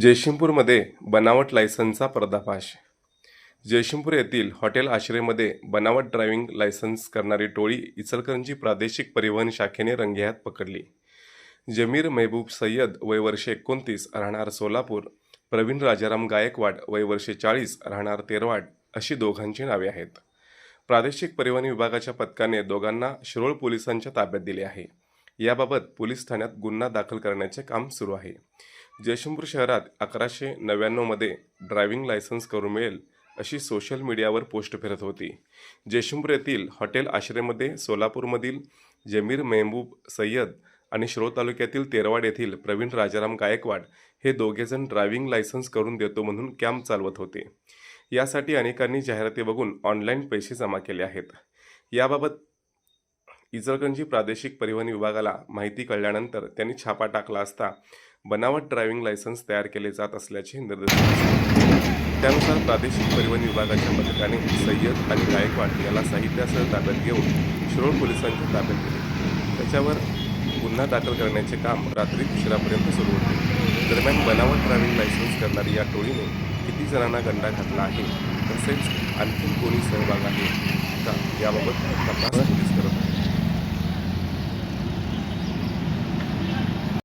जयशिंगपूरमध्ये बनावट लायसन्सचा पर्दाफाश. जयशिंगपूर येथील हॉटेल आश्रयमध्ये बनावट ड्रायव्हिंग लायसन्स करणारी टोळी इचलकरंजी प्रादेशिक परिवहन शाखेने रंगेहात पकडली. जमीर मेहबूब सय्यद वय वर्षे एकोणतीस राहणार सोलापूर. प्रवीण राजाराम गायकवाड वय वर्षे चाळीस राहणार तेरवाड अशी दोघांची नावे आहेत. प्रादेशिक परिवहन विभागाच्या पथकाने दोघांना शिरोळ पोलिसांच्या ताब्यात दिले आहे. याबाबत पोलीस ठाण्यात गुन्हा दाखल करण्याचे काम सुरू आहे. जयशंपूर शहरात अकराशे नव्याण्णवमध्ये ड्रायव्हिंग लायसन्स करून मिळेल अशी सोशल मीडियावर पोस्ट फिरत होती. जयशंपूर येथील हॉटेल आश्रयमध्ये सोलापूरमधील जमीर मेहबूब सय्यद आणि श्रो तालुक्यातील तेरवाड येथील प्रवीण राजाराम गायकवाड हे दोघेजण ड्रायव्हिंग लायसन्स करून देतो म्हणून कॅम्प चालवत होते. यासाठी अनेकांनी जाहिराती बघून ऑनलाईन पैसे जमा केले आहेत. याबाबत इचलकरंजी प्रादेशिक परिवहन विभागाला माहिती कळल्यानंतर त्यांनी छापा टाकला असता बनावट ड्रायव्हिंग लायसन्स तयार केले जात असल्याचे निर्देश त्यानुसार प्रादेशिक परिवहन विभागाच्या पथकाने सय्यद आणि गायकवाड याला साहित्यासह ताब्यात घेऊन शिरोळ पोलिसांच्या ताब्यात दिले त्याच्यावर गुन्हा दाखल करण्याचे काम रात्री उशिरापर्यंत सुरू होते. दरम्यान बनावट ड्रायव्हिंग लायसन्स करणारी या टोळीने किती जणांना गंडा घातला आहे तसेच आणखी कोणी सहभाग आहे का याबाबत तपास